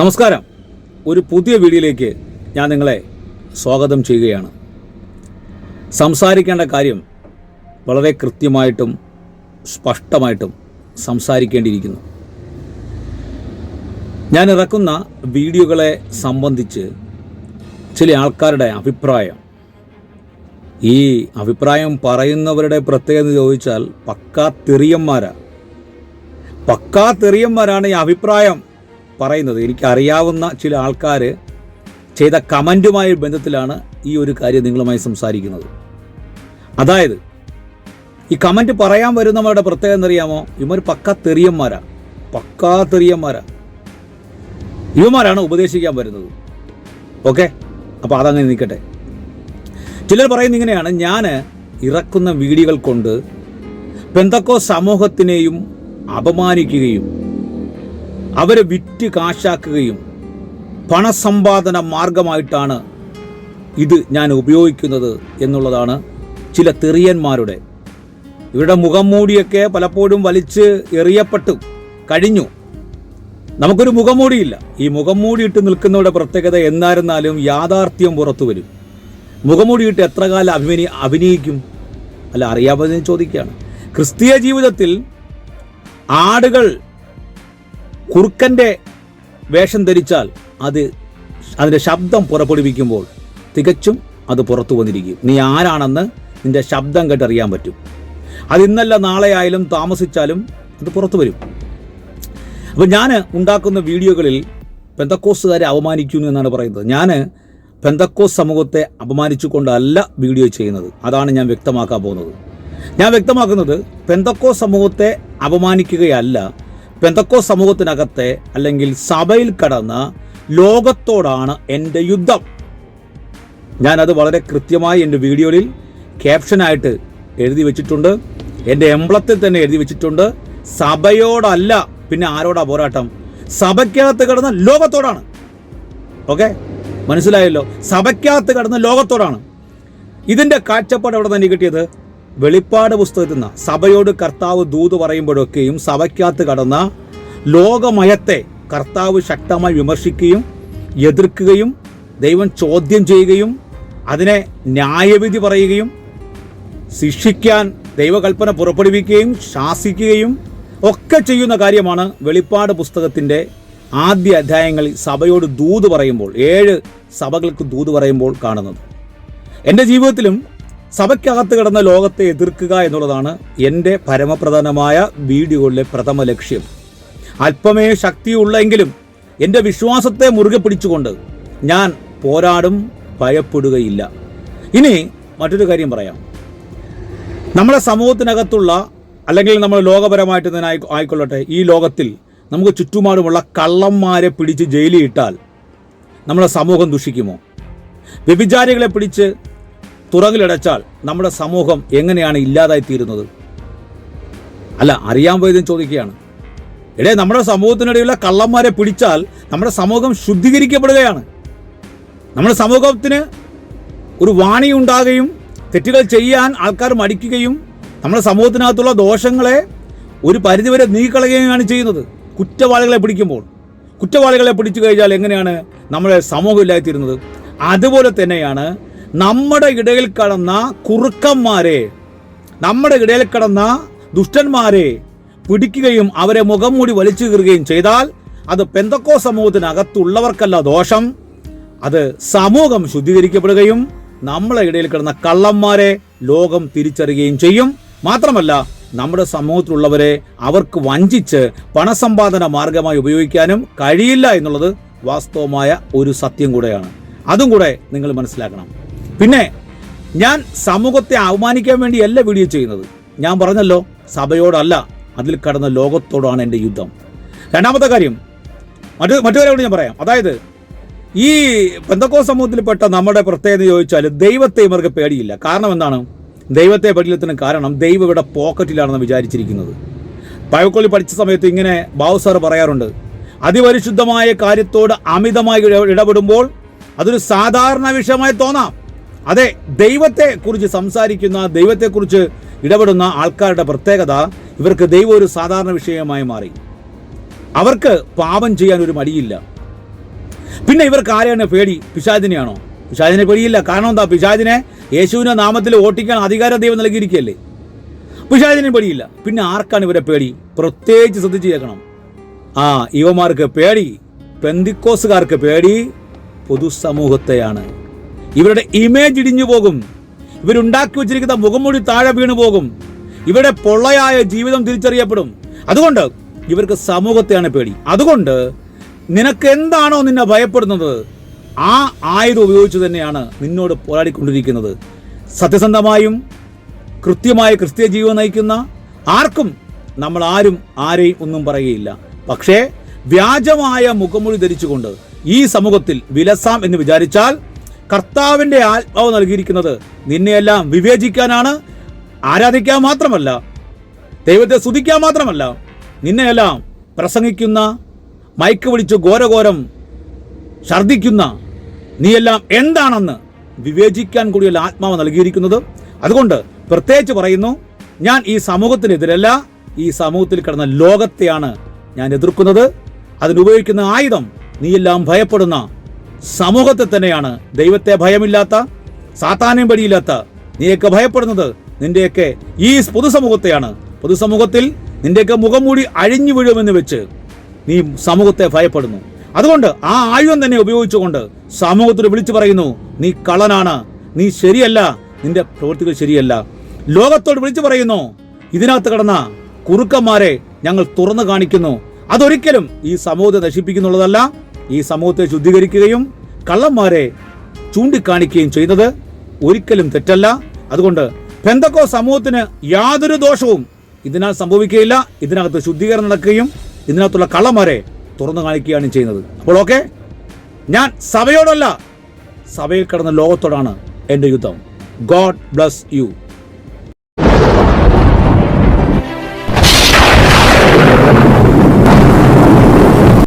നമസ്കാരം. ഒരു പുതിയ വീഡിയോയിലേക്ക് ഞാൻ നിങ്ങളെ സ്വാഗതം ചെയ്യുകയാണ്. സംസാരിക്കേണ്ട കാര്യം വളരെ കൃത്യമായിട്ടും സ്പഷ്ടമായിട്ടും സംസാരിക്കേണ്ടിയിരിക്കുന്നു. ഞാൻ ഇറക്കുന്ന വീഡിയോകളെ സംബന്ധിച്ച് ചില ആൾക്കാരുടെ അഭിപ്രായം. ഈ അഭിപ്രായം പറയുന്നവരുടെ പ്രത്യേകത ചോദിച്ചാൽ പക്കാ തെറിയന്മാരാ. പക്കാ തെറിയന്മാരാണ് ഈ അഭിപ്രായം. പറയുന്നത്. എനിക്ക് അറിയാവുന്ന ചില ആൾക്കാർ ചെയ്ത കമന്റുമായ ബന്ധത്തിലാണ് ഈ ഒരു കാര്യം നിങ്ങളുമായി സംസാരിക്കുന്നത്. അതായത് ഈ കമന്റ് പറയാൻ വരുന്നവരുടെ പ്രത്യേകത എന്നറിയാമോ? ഇവർ പക്കാ തെറിയന്മാരാ. പക്കാ തെറിയന്മാരാ. ഇവന്മാരാണ് ഉപദേശിക്കാൻ വരുന്നത്. ഓക്കെ? അപ്പോൾ അതങ്ങനെ നിൽക്കട്ടെ. ചിലർ പറയുന്ന ഇങ്ങനെയാണ്. ഞാൻ ഇറക്കുന്ന വീഡിയോകൾ കൊണ്ട് പെന്തക്കോ സമൂഹത്തിനെയും അപമാനിക്കുകയും അവരെ വിറ്റ് കാശാക്കുകയും പണസമ്പാദന മാർഗമായിട്ടാണ് ഇത് ഞാൻ ഉപയോഗിക്കുന്നത് എന്നുള്ളതാണ് ചില തെറിയന്മാരുടെ. ഇവരുടെ മുഖം മൂടിയൊക്കെ പലപ്പോഴും വലിച്ച് എറിയപ്പെട്ടു കഴിഞ്ഞു. നമുക്കൊരു മുഖംമൂടിയില്ല ഈ മുഖംമൂടിയിട്ട് നിൽക്കുന്നവരുടെ പ്രത്യേകത എന്നായിരുന്നാലും യാഥാർത്ഥ്യം പുറത്തു വരും. മുഖംമൂടിയിട്ട് എത്ര കാലം അഭിനയി അഭിനയിക്കും? അല്ല അറിയാമെന്ന് ചോദിക്കുകയാണ്. ക്രിസ്തീയ ജീവിതത്തിൽ ആടുകൾ കുറുക്കന്റെ വേഷം ധരിച്ചാൽ അത് അതിന്റെ ശബ്ദം പുറപ്പെടുവിക്കുമ്പോൾ തികച്ചും അത് പുറത്തു വന്നിരിക്കും. നീ ആരാണെന്ന് നിന്റെ ശബ്ദം കേട്ടറിയാൻ പറ്റും. അത് ഇന്നല്ല നാളെ ആയാലും താമസിച്ചാലും അത് പുറത്തു വരും. അപ്പോൾ ഞാൻ ഉണ്ടാക്കുന്ന വീഡിയോകളിൽ പെന്തക്കോസുകാരെ അപമാനിക്കുന്നു എന്നാണ് പറയുന്നത്. ഞാൻ പെന്തക്കോസ് സമൂഹത്തെ അപമാനിച്ചുകൊണ്ടല്ല വീഡിയോ ചെയ്യുന്നത്. അതാണ് ഞാൻ വ്യക്തമാക്കാൻ പോകുന്നത്. ഞാൻ വ്യക്തമാക്കുന്നത് പെന്തക്കോസ് സമൂഹത്തെ അപമാനിക്കുകയല്ല പെന്തക്കോ സമൂഹത്തിനകത്തെ അല്ലെങ്കിൽ സഭയിൽ കടന്ന് ലോകത്തോടാണ് എന്റെ യുദ്ധം. ഞാനത് വളരെ കൃത്യമായി എന്റെ വീഡിയോയിൽ ക്യാപ്ഷനായിട്ട് എഴുതി വെച്ചിട്ടുണ്ട്. എന്റെ എംബ്ലത്തിൽ തന്നെ എഴുതി വെച്ചിട്ടുണ്ട്. സഭയോടല്ല പിന്നെ ആരോടാ പോരാട്ടം? സഭയ്ക്കകത്ത് കിടന്ന ലോകത്തോടാണ്. ഓക്കെ? മനസ്സിലായല്ലോ? സഭയ്ക്കകത്ത് കിടന്ന ലോകത്തോടാണ്. ഇതിന്റെ കാഴ്ചപ്പാട് എവിടെ തന്നെ കിട്ടിയത്? വെളിപ്പാട് പുസ്തകത്തിൽ നിന്ന് സഭയോട് കർത്താവ് ദൂത് പറയുമ്പോഴൊക്കെയും സഭയ്ക്കകത്ത് കടന്ന ലോകമയത്തെ കർത്താവ് ശക്തമായി വിമർശിക്കുകയും എതിർക്കുകയും ദൈവം ചോദ്യം ചെയ്യുകയും അതിനെ ന്യായവിധി പറയുകയും ശിക്ഷിക്കാൻ ദൈവകൽപ്പന പുറപ്പെടുവിക്കുകയും ശാസിക്കുകയും ഒക്കെ ചെയ്യുന്ന കാര്യമാണ് വെളിപ്പാട് പുസ്തകത്തിന്റെ ആദ്യ അധ്യായങ്ങളിൽ സഭയോട് ദൂത് പറയുമ്പോൾ ഏഴ് സഭകൾക്ക് ദൂത് പറയുമ്പോൾ കാണുന്നത്. എന്റെ ജീവിതത്തിലും സഭയ്ക്കകത്ത് കിടന്ന ലോകത്തെ എതിർക്കുക എന്നുള്ളതാണ് എന്റെ പരമപ്രധാനമായ വീഡിയോയിലെ പ്രഥമ ലക്ഷ്യം. അല്പമേ ശക്തിയുള്ളെങ്കിലും എന്റെ വിശ്വാസത്തെ മുറുകെ പിടിച്ചുകൊണ്ട് ഞാൻ പോരാടും ഭയപ്പെടുകയില്ല. ഇനി മറ്റൊരു കാര്യം പറയാം. നമ്മുടെ സമൂഹത്തിനകത്തുള്ള അല്ലെങ്കിൽ നമ്മൾ ലോകപരമായിട്ട് തന്നെ ആയിക്കൊള്ളട്ടെ ഈ ലോകത്തിൽ നമുക്ക് ചുറ്റുപാടുമുള്ള കള്ളന്മാരെ പിടിച്ച് ജയിലിൽ ഇട്ടാൽ നമ്മുടെ സമൂഹം ദുഷിക്കുമോ? വ്യഭിചാരികളെ പിടിച്ച് തുറകിലടച്ചാൽ നമ്മുടെ സമൂഹം എങ്ങനെയാണ് ഇല്ലാതായി തീരുന്നത് അല്ല അറിയാൻ പോയതും ചോദിക്കുകയാണ്. ഇടേ നമ്മുടെ സമൂഹത്തിനിടയിലുള്ള കള്ളന്മാരെ പിടിച്ചാൽ നമ്മുടെ സമൂഹം ശുദ്ധീകരിക്കപ്പെടുകയാണ്. നമ്മുടെ സമൂഹത്തിന് ഒരു വാണി ഉണ്ടാകുകയും തെറ്റുകൾ ചെയ്യാൻ ആൾക്കാർ മടിക്കുകയും നമ്മുടെ സമൂഹത്തിനകത്തുള്ള ദോഷങ്ങളെ ഒരു പരിധിവരെ നീക്കളയുകയാണ് ചെയ്യുന്നത്. കുറ്റവാളികളെ പിടിക്കുമ്പോൾ. കുറ്റവാളികളെ പിടിച്ചു കഴിഞ്ഞാൽ എങ്ങനെയാണ് നമ്മുടെ സമൂഹം ഇല്ലായിത്തീരുന്നത് അതുപോലെ തന്നെയാണ് നമ്മുടെ ഇടയിൽ കടന്ന കുറുക്കന്മാരെ നമ്മുടെ ഇടയിൽ കടന്ന ദുഷ്ടന്മാരെ പിടിക്കുകയും അവരെ മുഖം മൂടി വലിച്ചു കീറുകയും ചെയ്താൽ അത് പെന്തക്കോ സമൂഹത്തിനകത്തുള്ളവർക്കല്ല ദോഷം. അത് സമൂഹം ശുദ്ധീകരിക്കപ്പെടുകയും നമ്മളെ ഇടയിൽ കിടന്ന കള്ളന്മാരെ ലോകം തിരിച്ചറിയുകയും ചെയ്യും. മാത്രമല്ല നമ്മുടെ സമൂഹത്തിലുള്ളവരെ അവർക്ക് വഞ്ചിച്ച് പണസമ്പാദന മാർഗമായി ഉപയോഗിക്കാനും കഴിയില്ല എന്നുള്ളത് വാസ്തവമായ ഒരു സത്യം കൂടെയാണ്. അതും കൂടെ നിങ്ങൾ മനസ്സിലാക്കണം. പിന്നെ ഞാൻ സമൂഹത്തെ അവമാനിക്കാൻ വേണ്ടിയല്ല വീഡിയോ ചെയ്യുന്നത്. ഞാൻ പറഞ്ഞല്ലോ സഭയോടല്ല അതിൽ കടന്ന ലോകത്തോടാണ് എന്റെ യുദ്ധം. രണ്ടാമത്തെ കാര്യം മറ്റു മറ്റൊരാളോട് ഞാൻ പറയാം. അതായത് ഈ പെന്തക്കോ സമൂഹത്തിൽപ്പെട്ട നമ്മുടെ പ്രത്യേകത ചോദിച്ചാൽ ദൈവത്തെ ഇവർക്ക് പേടിയില്ല. കാരണം എന്താണ്? ദൈവത്തെ പേടിയില്ലത്തിന് കാരണം ദൈവം ഇവിടെ പോക്കറ്റിലാണെന്ന് വിചാരിച്ചിരിക്കുന്നത്. പഴക്കോളി പഠിച്ച സമയത്ത് ഇങ്ങനെ ബാബു സാർ പറയാറുണ്ട് അതിപരിശുദ്ധമായ കാര്യത്തോട് അമിതമായി ഇട- ഇടപെടുമ്പോൾ അതൊരു സാധാരണ വിഷയമായി തോന്നാം. അതെ ദൈവത്തെ കുറിച്ച് സംസാരിക്കുന്ന ദൈവത്തെക്കുറിച്ച് ഇടപെടുന്ന ആൾക്കാരുടെ പ്രത്യേകത ഇവർക്ക് ദൈവം ഒരു സാധാരണ വിഷയമായി മാറി. അവർക്ക് പാപം ചെയ്യാൻ ഒരു മടിയില്ല. പിന്നെ ഇവർക്ക് ആരെയാണ് പേടി? പിശാചിനെയാണോ? പിശാചിനെ പേടിയില്ല. കാരണം എന്താ? പിശാചിനെ യേശുവിന്റെ നാമത്തിൽ ഓട്ടിക്കാൻ അധികാരം ദൈവം നൽകിയിരിക്കുകയല്ലേ? പിശാചിനെ പേടിയില്ല. പിന്നെ ആർക്കാണ് ഇവരെ പേടി? പ്രത്യേകിച്ച് ശ്രദ്ധിച്ച് കേൾക്കണം. ആ ഇവമാർക്ക് പേടി. പെന്തിക്കോസുകാർക്ക് പേടി. പൊതുസമൂഹത്തെയാണ്. ഇവരുടെ ഇമേജ് ഇടിഞ്ഞു പോകും. ഇവരുണ്ടാക്കി വെച്ചിരിക്കുന്ന മുഖംമൂടി താഴെ വീണു പോകും. ഇവരുടെ പൊള്ളയായ ജീവിതം തിരിച്ചറിയപ്പെടും. അതുകൊണ്ട് ഇവർക്ക് സമൂഹത്തെയാണ് പേടി. അതുകൊണ്ട് നിനക്ക് എന്താണോ നിന്നെ ഭയപ്പെടുന്നത് ആ ആയുധം ഉപയോഗിച്ച് തന്നെയാണ് നിന്നോട് പോരാടിക്കൊണ്ടിരിക്കുന്നത്. സത്യസന്ധമായും കൃത്യമായ ക്രിസ്തീയ ജീവിതം നയിക്കുന്ന ആർക്കും നമ്മൾ ആരും ആരെയും ഒന്നും പറയുകയില്ല. പക്ഷേ വ്യാജമായ മുഖമൊഴി ധരിച്ചുകൊണ്ട് ഈ സമൂഹത്തിൽ വിലസാം എന്ന് വിചാരിച്ചാൽ കർത്താവിന്റെ ആത്മാവ് നൽകിയിരിക്കുന്നത് നിന്നെയെല്ലാം വിവേചിക്കാനാണ് ആരാധിക്കാൻ മാത്രമല്ല ദൈവത്തെ സ്തുതിക്കാൻ മാത്രമല്ല നിന്നെയെല്ലാം പ്രസംഗിക്കുന്ന മയക്ക് പിടിച്ച് ഘോരഘോരം ഛർദിക്കുന്ന നീയെല്ലാം എന്താണെന്ന് വിവേചിക്കാൻ കൂടിയുള്ള ആത്മാവ് നൽകിയിരിക്കുന്നത്. അതുകൊണ്ട് പ്രത്യേകിച്ച് പറയുന്നു ഞാൻ ഈ സമൂഹത്തിനെതിരല്ല ഈ സമൂഹത്തിൽ കിടന്ന ലോകത്തെയാണ് ഞാൻ എതിർക്കുന്നത്. അതിനുപയോഗിക്കുന്ന ആയുധം നീയെല്ലാം ഭയപ്പെടുന്ന സമൂഹത്തെ തന്നെയാണ്. ദൈവത്തെ ഭയമില്ലാത്ത സാത്താനും പടിയില്ലാത്ത നീയൊക്കെ ഭയപ്പെടുന്നത് നിന്റെയൊക്കെ ഈ പൊതുസമൂഹത്തെയാണ്. പൊതുസമൂഹത്തിൽ നിന്റെയൊക്കെ മുഖം മൂടി അഴിഞ്ഞു വീഴുമെന്ന് വെച്ച് നീ സമൂഹത്തെ ഭയപ്പെടുന്നു. അതുകൊണ്ട് ആ ആയുധം തന്നെ ഉപയോഗിച്ചുകൊണ്ട് സമൂഹത്തിൽ വിളിച്ചു പറയുന്നു നീ കള്ളനാണ്. നീ ശരിയല്ല. നിന്റെ പ്രവൃത്തികൾ ശരിയല്ല. ലോകത്തോട് വിളിച്ചു പറയുന്നു ഇതിനകത്ത് കിടന്ന കുറുക്കന്മാരെ ഞങ്ങൾ തുറന്നു കാണിക്കുന്നു. അതൊരിക്കലും ഈ സമൂഹത്തെ നശിപ്പിക്കുന്നുള്ളതല്ല. ഈ സമൂഹത്തെ ശുദ്ധീകരിക്കുകയും കള്ളന്മാരെ ചൂണ്ടിക്കാണിക്കുകയും ചെയ്യുന്നത് ഒരിക്കലും തെറ്റല്ല. അതുകൊണ്ട് പെന്തക്കോ സമൂഹത്തിന് യാതൊരു ദോഷവും ഇതിനാൽ സംഭവിക്കുകയില്ല. ഇതിനകത്ത് ശുദ്ധീകരണം നടക്കുകയും ഇതിനകത്തുള്ള കള്ളന്മാരെ തുറന്നു കാണിക്കുകയാണ് ചെയ്യുന്നത്. അപ്പോൾ ഓക്കെ ഞാൻ സഭയോടല്ല സഭയിൽ കിടന്ന ലോകത്തോടാണ് എന്റെ യുദ്ധം. God bless you.